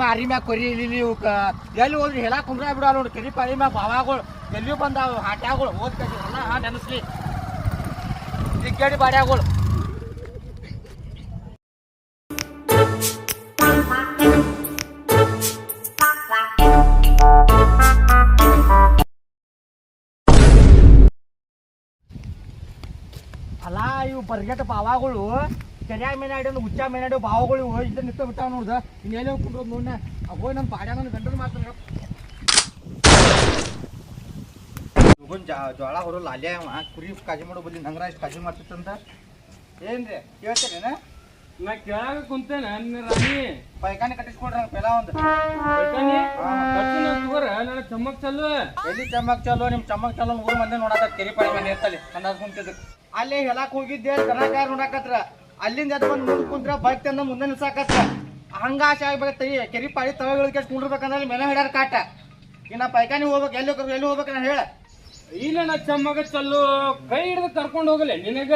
ಮಾರಿ ಮ್ಯಾಗ ಕೊರಿ ಇಲ್ಲಿ ಇವಕ್ಕ ಎಲ್ಲಿ ಹೋದ್ರಿ ಹೇಳಕ್ ಕುಂದ್ರ ಬಿಡ ನೋಡಿ ಕೆರಿ ಪಾರಿ ಮ್ಯಾಗ ಬಾವಾಗಳು ಎಲ್ಲಿಯೂ ಬಂದಾವ ಹಾಟ್ಯಾಗಳು ಹೋದ್ ಎಲ್ಲ ಹಾ ನೆನಸ್ಲಿ ದಿಗ್ಗಡಿ ಬಾಡ್ಯಾಗಳು ಅಲ್ಲ ಇವು ಬರ್ಗೆಟ್ ಬಾವಾಗಳು ಕೆರ್ಯಾಗ ಮೇನಾಡಿ ಹುಚ್ಚ ಮೇನಾಡಿ ಬಾವಗಳು ಇಲ್ಲಿ ನಿಂತ ಬಿಟ್ಟಾವ ನೋಡ್ದ. ಇನ್ನೆಲ್ಲಿ ಹೋಗ್ಕೊಂಡ್ರು ನೋಡ್ನ? ಹೋಗಿ ನಮ್ಮ ಪಾಡ್ಯಾಗ ನನ್ನ ಗಂಡನ ಜಾ- ಜೋಳ ಹೊರಲ್ ಅಲ್ಲೇ ಅವ. ಕುರಿ ಕಾಜಿ ಮಾಡೋ ಬಲ್ಲಿ ನಂಗ್ರ ಇಷ್ಟು ಕಾಜಿ ಮಾಡ್ತಿತ್ತಂತ ಏನ್ರಿ? ಕೇಳ್ತೇನೆ ನಾ ಕೆಳಗ ಕುಂತೇನ ನಿನ್ನ ರಾಣಿ. ಪೈಖಾನೆ ಕಟ್ಟಿಸ್ಕೊಡ್ರಿ ಪೆಲ ಒಂದು. ನನ್ನ ಚಮ್ಮಕ್ ಚಲ್ಲು. ಎಲ್ಲಿ ಚಮ್ಮಕ್ ಚಲೋ ನಿಮ್ ಚಮ್ಮಕ್ ಚಲೋ ಮೂರು ಮಂದಿ ನೋಡತ್ತ ಕೆರಿ ಪಾಡಿ ಮನೆ ಇರ್ತಲ್ಲಿ ಅಂದಾಜ್ ಅಲ್ಲೇ ಅಲ್ಲಿ ಹೇಳಕ್ ಹೋಗಿದ್ದೆ ದನಕಾರ ನೋಡಕತ್ರ? ಅಲ್ಲಿಂದ ಎದ್ ಬಂದ್ ಮುಂದ್ ಕುಂತ್ರ ಬೈಕ್ ತಂದ ಮುಂದೆ ನಿಲ್ಸಾಕತ್ತ. ಹಂಗ ಆಸೆ ಆಗ್ಬೇಕು ತೈ ಕೆರಿ ಪಾಡಿ ತವಗಳಿಗೆ ಕುಂಡಿರ್ಬೇಕಂದ್ರೆ ಮೆನ ಹಿಡ್ಯಾರ ಕಾಟ. ಇನ್ನ ಪೈಕಾನಿ ಹೋಗ್ಬೇಕು ಎಲ್ಲಿ ಹೋಗ್ಬೇಕು ಎಲ್ಲಿ ಹೋಗ್ಬೇಕು ನಾನು ಹೇಳ. ಇಲ್ಲ ನಾ ಚಮ್ಮಗ ಚಲ್ಲು ಕೈ ಹಿಡಿದು ಕರ್ಕೊಂಡು ಹೋಗಲಿ. ನಿನಗ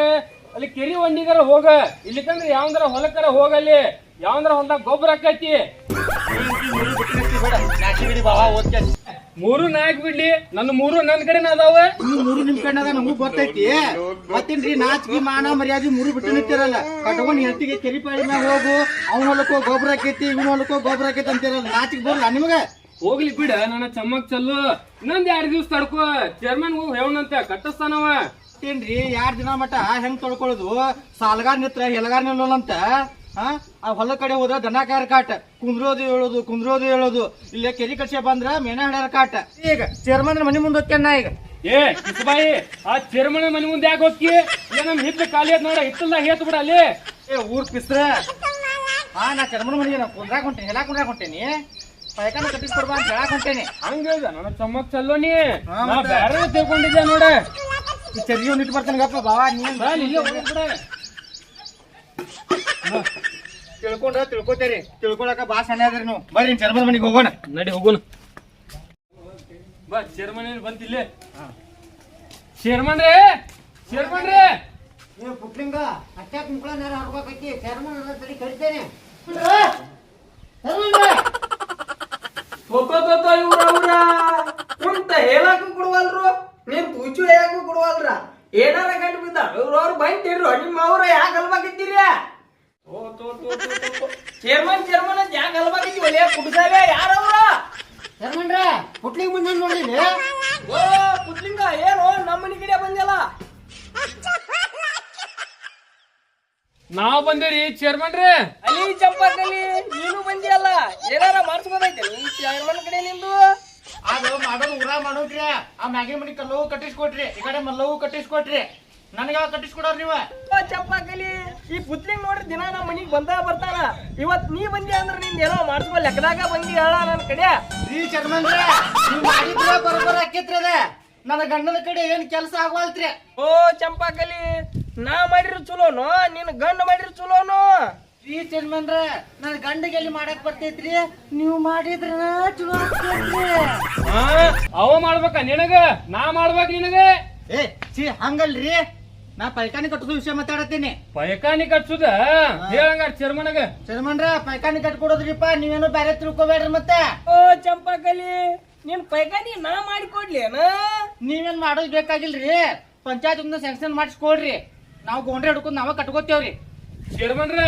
ಅಲ್ಲಿ ಕೆರಿ ಒಂಡಿಗಾರ ಹೋಗ ಇಲ್ಲಿಕಂದ್ರೆ ಯಾವಂದ್ರ ಹೊಲಕ್ಕರ ಹೋಗಲ್ಲಿ ಯಾವಂದ್ರ ಹೊಲ್ದಾಗ ಗೊಬ್ಬರ ಹಾಕೈತಿ. ಬೇಡ. ನಾಟಿ ಗಿಡಿ ಬಾವ ಓದ್ಕೆ ಮೂರು ನಾಯಕ್ ಬಿಡ್ಲಿ. ನನ್ನ ಮೂರು ನನ್ನ ಕಡೆನ ಅದಾವ. ಇನ್ನು ಮೂರು ನಿಮ್ ಕಡೆ ನಮಗೂ ಗೊತ್ತೈತಿ. ಮತ್ತೇನ್ರಿ ನಾಚಿಕೆ ಮಾನ ಮರ್ಯಾದೆ ಮೂರು ಬಿಟ್ಟು ನಿಂತಿರಲ್ಲ. ಕಟ್ಕೊಂಡು ಹೆಂಡತಿಗೆ ಕೆರಿಪಾಳಿ ಮ್ಯಾಗ ಹೋಗು ಅವ್ನ ಹೊಲಕ್ಕೋ ಗೊಬ್ಬರ ಹಾಕೈತಿ ಇವ್ನ ಹೊಲಕ್ಕೋ ಗೊಬ್ಬರ ಹಾಕೈತಿ ಅಂತಿರಲ್ಲ. ನಾಚಿಗೆ ಬರಲ್ಲ ನಿಮ್ಗೆ? ಹೋಗ್ಲಿ ಬಿಡ ನನ್ನ ಚಮ್ಮಕ್ ಚಲ್ಲು. ಇನ್ನೊಂದ್ ಎರಡ್ ದಿವ್ಸ ತಡ್ಕೋ. ಚೇರ್ಮನ್ ಹೋಗಿ ಹೇಳಂತ ಕಟ್ಟಿಸ್ತಾನವ. ಏನ್ರಿ ಎರಡ್ ದಿನ ಮಟ್ಟ ಹೆಂಗ್ ತೊಳ್ಕೊಳ್ಳೋದು? ಸಾಲಗಾರ್ ನಿತ್ರ ಹೆಲಗಾರ್ ನಿಲ್ಲೋಲ್ಲಂತ ಹಾ ಆ ಹೊಲ ಕಡೆ ಹೋದ್ರೆ ದನಕಾರ ಕಾಟ. ಕುಂದ್ರೋದು ಹೇಳೋದು ಕುಂದ್ರೋದು ಹೇಳೋದು. ಇಲ್ಲೇ ಕೆರಿ ಕಟ್ಟೆ ಬಂದ್ರ ಮೇನ ಹಿಡ್ಯಾರ ಕಾಟ. ಈಗ ಚೇರ್ಮನ್ ಮನೆ ಮುಂದೆ ಹೋಗ್ತೇನೆ ಈಗ. ಏ ಕಿಸಬಾಯಿ ಆ ಚೇರ್ಮನ್ ಮನೆ ಮುಂದೆ ಯಾಕೆ ಹೋಗ್ತಿ? ನಮ್ ಹಿತ್ತ ಖಾಲಿ ಅದ್ ನೋಡ ಹಿತ್ತಲ್ದ ಹೇತ್ ಬಿಡ ಅಲ್ಲಿ. ಏ ಊರ್ ಪಿಸ್ರ. ಹಾ ನಾ ಚರ್ಮನ ಮನಿಗೆ ನಾ ಕುಂದ್ರಾಕ್ ಹೊಂಟೇನಿ ಎಲ್ಲಾ ಕುಂದ್ರಾಕ್ ಹೊಂಟೇನಿ. ಪೈಕಾನ ಕಟ್ಟಿಸ್ಕೊಡ್ಬಾ ಅಂತ ಹೇಳಕ್ ಹೊಂಟೇನಿ. ಹಂಗ ನನ್ನ ಚಮ್ಮಕ್ ಚಲ್ಲೋ ನೀ. ಬೇರೆ ನಾ ತಿಳ್ಕೊಂಡಿದ್ದೆ ನೋಡ. ಒಂದ್ ಇಟ್ಟು ಬರ್ತಾನೆ ಗಪ್ಪ ಬಾವಾ ನೀನ್ ಬಾ, ತಿಳ್ಕೊಂಡ್ರ ತಿಳ್ಕೊತೇರಿ. ತಿಳ್ಕೊಳಕ ಬಾ ಸಣ್ಣ ಅದ್ರಿ ನೀವು. ಬರ್ರಿ ಜರ್ಮನ್ ಮನೆಗೆ ಹೋಗೋಣ. ನಡಿ ಹೋಗೋಣ. ಬಾ ಚೇರ್ಮನ್ ಬಂತಿಲ್ಲೇ ಶೇರ್ಮನ್ ರೇ ಶೇರ್ಮನ್ ರೇ. ನೀವು ಪುಟ್ಲಿಂಗ ಹತ್ತಾಕ್ ಮುಕ್ಳ ನೇರ ಹಾಡ್ಬೇಕೈತಿ ಚರ್ಮನ್ ಅದ ತಡಿ ಕರಿತೇನೆ. ಹೋಗೋದೋತ ಇವ್ರ ಅವ್ರ ಕುಂತ ಹೇಳಾಕು ಕೊಡುವಲ್ರು ನೀನ್ ಪೂಜು ಹೇಳಾಕು ಕೊಡುವಲ್ರ ಏನಾರ ಗಂಟು ಬಿದ್ದ ಇವ್ರವ್ರು ಬಂತಿರ್ರು ನಿಮ್ಮ ಅವ್ರ ಯಾಕೆ ಅಲ್ಬಾಕಿತ್ತೀರಿ ಚೇರ್ಮನ್ ಚೇರ್ಮನ್ ಅಂತ ಯಾಕೆ ಅಲ್ಬಾಕಿತ್ತಿ ಒಲೆ ಕುಡ್ಸಾವೆ ಯಾರವ್ರ? ಚರ್ಮನ್ರ ಪುಟ್ಲಿಂಗ್ ಮುಂದೆ ನೋಡಿಲಿ ಓ ಪುಟ್ಲಿಂಗ ಏನು? ನಮ್ಮ ಮನೆ ಕಡೆ ಬಂದಲ್ಲ ನಾವ್ ಬಂದೇರಿ ಚೇರ್ಮನ್ ರೇ. ಅಲ್ಲಿ ಚಂಪಕಲಿ ನೀನು ಬಂದಿಯಲ್ಲ. ಏನಾರ ಮಾಡಿಸ್ಬೋದೈತೆ ನೀ ಚೇರ್ಮನ್ ಕಡೆ ನಿಂದು? ಅದು ಮಾಡೋದು ಊರ ಮಾಡೋದ್ರಿ. ಆ ಮ್ಯಾಗಿ ಮನಿ ಕಲ್ಲವು ಕಟ್ಟಿಸ್ಕೊಟ್ರಿ. ಈ ಕಡೆ ಮಲ್ಲವು ಕಟ್ಟಿಸ್ಕೊಟ್ರಿ. ನನಗೆ ಕಟ್ಟಿಸ್ಕೊಡೋರ್ ನೀವ? ಓ ಚಂಪಕಲಿ ಈ ಪುತ್ಲಿಂಗ್ ನೋಡ್ರಿ ದಿನ ನಮ್ಮ ಮನಿಗ್ ಬಂದ ಬರ್ತಾನ ಇವತ್ ನೀ ಬಂದಿ ಅಂದ್ರ ನಿಂದ ಏನೋ ಮಾಡಿಸ್ಕೊ ಲೆಕ್ಕದಾಗ ಬಂದಿ ಹೇಳ ನನ್ನ ಕಡೆ. ಈ ಚರ್ಮಂದ್ರೆ ನೀವ್ ಮಾಡಿದ್ರ ಬರೋಬರ ಆಕೇತ್ರಿ ಅದ. ನನ್ನ ಗಂಡನ ಕಡೆ ಏನ್ ಕೆಲಸ ಆಗವಲ್ತ್ರಿ. ಓ ಚಂಪಾಕಲಿ ನಾ ಮಾಡಿರು ಚಲೋನು? ನಿನ್ ಗಂಡ ಮಾಡಿರು ಚಲೋನು? ಈ ಚರ್ಮಂದ್ರ ನನ್ನ ಗಂಡಿಗೆ ಎಲ್ಲಿ ಮಾಡಕ್ ಬರ್ತೈತ್ರಿ? ನೀವು ಮಾಡಿದ್ರ ಚಲೋ ಆಗ್ತೈತ್ರಿ. ಅವ ಮಾಡ್ಬೇಕ ನಿನಗ ನಾ ಮಾಡ್ಬೇಕ ನಿನಗ. ಏ ಸಿ ಹಂಗಲ್ರಿ. ನಾ ಪೈಕಾನಿ ಕಟ್ಟೋದು ವಿಷಯ ಮಾತಾಡತ್ತೀನಿ. ಪೈಕಾನಿ ಕಟ್ಸುದ? ಹೇಳಂಗ ಚರ್ಮನಗ? ಚರ್ಮನ್ರ ಪೈಖಾನಿ ಕಟ್ಕೊಡೋದ್ರಿಪ್ಪ ನೀವೇನು ಬ್ಯಾರೆ ತಿಳ್ಕೊಬೇಡ್ರಿ ಮತ್ತೆ. ಓ ಚಂಪಾಕಲಿ ನಿನ್ ಪೈಕಾನಿ ನಾ ಮಾಡಿಕೊಡ್ಲೇನ? ನೀವೇನ್ ಮಾಡೋದ್ ಬೇಕಾಗಿಲ್ರಿ? ಪಂಚಾಯತ್ ಇಂದ ಸ್ಯಾಂಕ್ಷನ್ ಮಾಡಿಸ್ಕೊಡ್ರಿ ನಾವು ಗೋಂಡ್ರಿ ಹಿಡ್ಕೊಂಡು ನಾವ ಕಟ್ಕೋತೇವ್ರಿ. ಚೇರ್ಮನ್ರ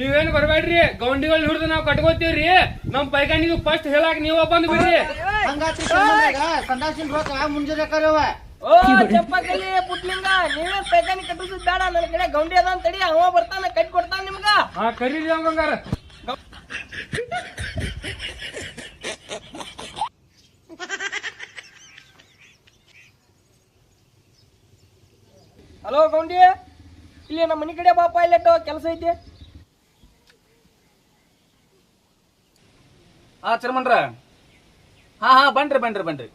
ನೀವೇನ್ ಬರ್ಬೇಡ್ರಿ ಗೌಂಡಿಗಳ್ ಹಿಡಿದು ನಾವ್ ಕಟ್ಕೋತೀವ್ರಿ. ನಮ್ ಪೈಕಾನಿಗೆ ಫಸ್ಟ್ ಹೇಳಾಕ ನೀವ ಬಂದ್ ಬಿಡ್ರಿ ಹಂಗಾತ್ರಿ ಸಂದಾಸಿನ ರೊಕ್ಕ ಮುಂಜಾನೆ ಕರೆಯವ ಓ ಚಂಪಾಕಲಿ ಪುಟ್ಲಿಂಗ ನೀವೇ ಪೈಕಾನಿ ಕಟ್ಟಿಸುದ್ ಬೇಡ ನನ್ನ ಕಡೆ ಗೌಂಡಿ ಅದ ಅಂತ ತಡಿ ಅವ ಬರ್ತಾನ ಕಟ್ಟಿ ಕೊಡ್ತಾನ ನಿಮ್ಗ? ಹಾ ಕರೀರಿ ಹಂಗಾರ. ಹಲೋ ಗೌಂಡಿ ಇಲ್ಲಿ ನಮ್ಮ ಮನಿ ಕಡೆ ಬಾಪ ಇಲ್ಲಟ್ಟು ಕೆಲಸ ಐತಿ. ಆ ಚರ್ಮನ್ರ ಹಾ ಹಾ ಬನ್ರಿ ಬನ್ರಿ ಬನ್ರಿ.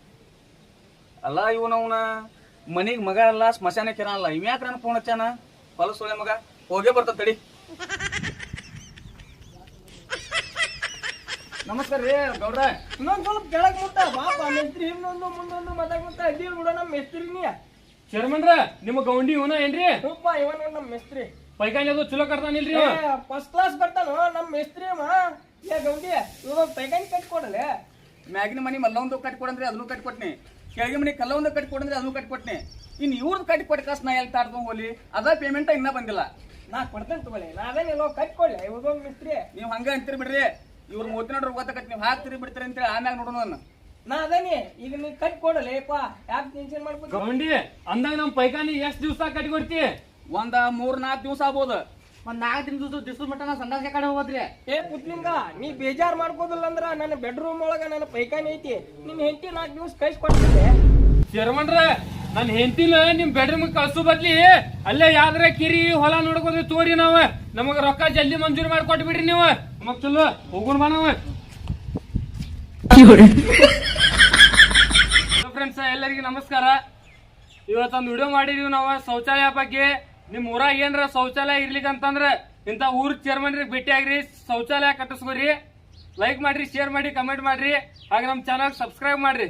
ಅಲ್ಲ ಇವನವನ ಮನಿಗ್ ಮಗ ಅಲ್ಲ ಸ್ಮಶಾನಕ್ಕೆ ಇರಲ್ಲ ಇವ್ ಯಾಕ್ರ ಫೋನ್ ಹಚ್ಚಾನ ಹೊಲಸೊಳೆ ಮಗ. ಹೋಗೇ ಬರ್ತದ ತಡಿ. ನಮಸ್ಕಾರ ರೀ ಗೌಡ್ರ. ಇನ್ನೊಂದ್ ಸ್ವಲ್ಪ ಕೆಳಗ್ ಮುಟ್ಟ. ಬಾಪ ಮೆಸ್ತ್ರಿ ಇನ್ನೊಂದು ಮುಂದೊಂದು ಮಾತಾಡ್ಕೊಂತ ಅಡ್ಡಿ ಬಿಡ ನಮ್ಮ ಮೆಸ್ತ್ರಿನಿ ಚೇರ್ಮನ್ರ ನಿಮ್ಮ ಗೌಂಡಿ ಇವನ ಏನ್ರಿ? ರೂಪ ಇವನ ನಮ್ಮ ಮೆಸ್ತ್ರಿ. ಪೈಕಾನಿ ಅದು ಚಲೋ ಕಟ್ತಾನಿಲ್ರಿ? ಫಸ್ಟ್ ಕ್ಲಾಸ್ ಬರ್ತಾನೋ ನಮ್ಮ ಮೆಸ್ತ್ರಿ ಅವ. ಏ ಗೌಂಡಿ ಇವಾಗ ಪೈಕಾನಿ ಕೊಡಲೇ ಮ್ಯಾಗಿನ ಮನಿ ಮಲ್ಲೊಂದು ಕಟ್ಕೊಡಂದ್ರಿ ಅದನ್ನು ಕಟ್ಕೊಟ್ನಿ. ಕೆಳಗೆ ಮನೆ ಕಲ್ಲ ಒಂದು ಕಲ್ಲೊಂದು ಕಟ್ಕೊಡಂದ್ರೆ ಅದನ್ನು ಕಟ್ಕೊಟ್ನಿ ಇನ್ನು ಇವ್ರದ್ದು ಕಟ್ಕೊಟ್ಟ ಕಾಸು ನಾ ಎಲ್ಲಿ ತಾಡ್ಕೊಂಡ್ ಹೋಗ್ಲಿ? ಅದ ಪೇಮೆಂಟ್ ಇನ್ನ ಬಂದಿಲ್ಲ. ನಾ ಕೊಡ್ತೇನೆ ತಗೊಳ್ಳಿ. ಕಟ್ಟಿ ಕೊಡಲಿ. ಇವಾಗ ಮಿಸ್ತ್ರಿ ನೀವು ಹಂಗೆ ಅಂತೀರಿ ಬಿಡ್ರಿ. ಇವ್ರು ನೋಡ್ರಿ ಗೊತ್ತಾಗತ್ತೆ ನೀವು ಹಾಕ್ತಿರಿ ಬಿಡ್ತೀರಿ ಅಂತೇಳಿ ಆಮ್ಯಾಗ ನೋಡೋಣ ನಾನು. ನಾ ಅದೇನಿ ಈಗ ನೀ ಪಾ ಯಾಕೆ ಟೆನ್ಷನ್ ಮಾಡ್ಬೋದು ಗೌಂಡಿ ಅಂದಾಗ ನಮ್ಮ ಪೈಕಾನಿ ದಿವಸ ಕಟ್ಟಿ ಕಟ್ಕೊಡ್ತಿ ಒಂದ ಮೂರ್ ನಾಲ್ಕು ದಿವಸ ಆಗ್ಬೋದು. ಒಂದ್ ನಾಲ್ಕು ದಿನ ದಿವಸ ಮಟ್ಟ ನಾ ಸಂಡಾಸ ಕಡೆ ಹೋಗೋದ್ರಿ. ಏ ಪುತ್ಲಿಂಗ ನೀ ಬೇಜಾರ್ ಮಾಡ್ಕೋದಿಲ್ಲ ಅಂದ್ರ ನನ್ನ ಬೆಡ್ರೂಮ್ ಒಳಗ ನನ್ನ ಪೈಕಾನಿ ಐತಿ. ನಿಮ್ ಹೆಂಡತಿ ನಾಲ್ಕು ದಿವಸ ಕಳ್ಸಿ ಕೊಡ್ತಿದ್ದೆ ಶರ್ಮಣ್ರ ನನ್ ಹೆಂಡತಿನ ನಿಮ್ ಬೆಡ್ರೂಮ್ ಕಳ್ಸು ಬದ್ಲಿ ಅಲ್ಲೇ ಯಾವ್ದ್ರ ಕಿರಿ ಹೊಲ ನೋಡ್ಕೊಂಡ್ರಿ ತೋರಿ ನಾವ. ನಮಗ ರೊಕ್ಕ ಜಲ್ದಿ ಮಂಜೂರು ಮಾಡ್ಕೊಟ್ ಬಿಡ್ರಿ ನೀವು. ನಮಗ್ ಚಲೋ ಹೋಗೋಣ ಬಾ ನಾವ. ಫ್ರೆಂಡ್ಸ್ ಎಲ್ಲರಿಗೂ ನಮಸ್ಕಾರ. ಇವತ್ತೊಂದು ವಿಡಿಯೋ ಮಾಡಿದೀವಿ ನಾವು ಶೌಚಾಲಯ ಬಗ್ಗೆ. ನಿಮ್ ಊರಾಗ ಏನ್ರ ಶೌಚಾಲಯ ಇರ್ಲಿಕ್ಕಂತಂದ್ರ ಇಂಥ ಊರ್ ಭೇಟಿ ಆಗ್ರಿ, ಶೌಚಾಲಯ ಕಟ್ಟಿಸ್ಕೊರಿ ಲೈಕ್ ಮಾಡ್ರಿ ಶೇರ್ ಮಾಡಿ ಕಮೆಂಟ್ ಮಾಡ್ರಿ. ಹಾಗೆ ನಮ್ಮ ಚಾನಲ್ ಸಬ್ಸ್ಕ್ರೈಬ್ ಮಾಡ್ರಿ.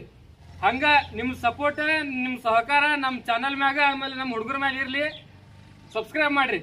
ಹಂಗ ನಿಮ್ ಸಪೋರ್ಟ್ ನಿಮ್ ಸಹಕಾರ ನಮ್ಮ ಚಾನಲ್ ಮ್ಯಾಗ ಆಮೇಲೆ ನಮ್ಮ ಹುಡುಗರ ಮ್ಯಾಗ ಇರ್ಲಿ. ಸಬ್ಸ್ಕ್ರೈಬ್ ಮಾಡ್ರಿ.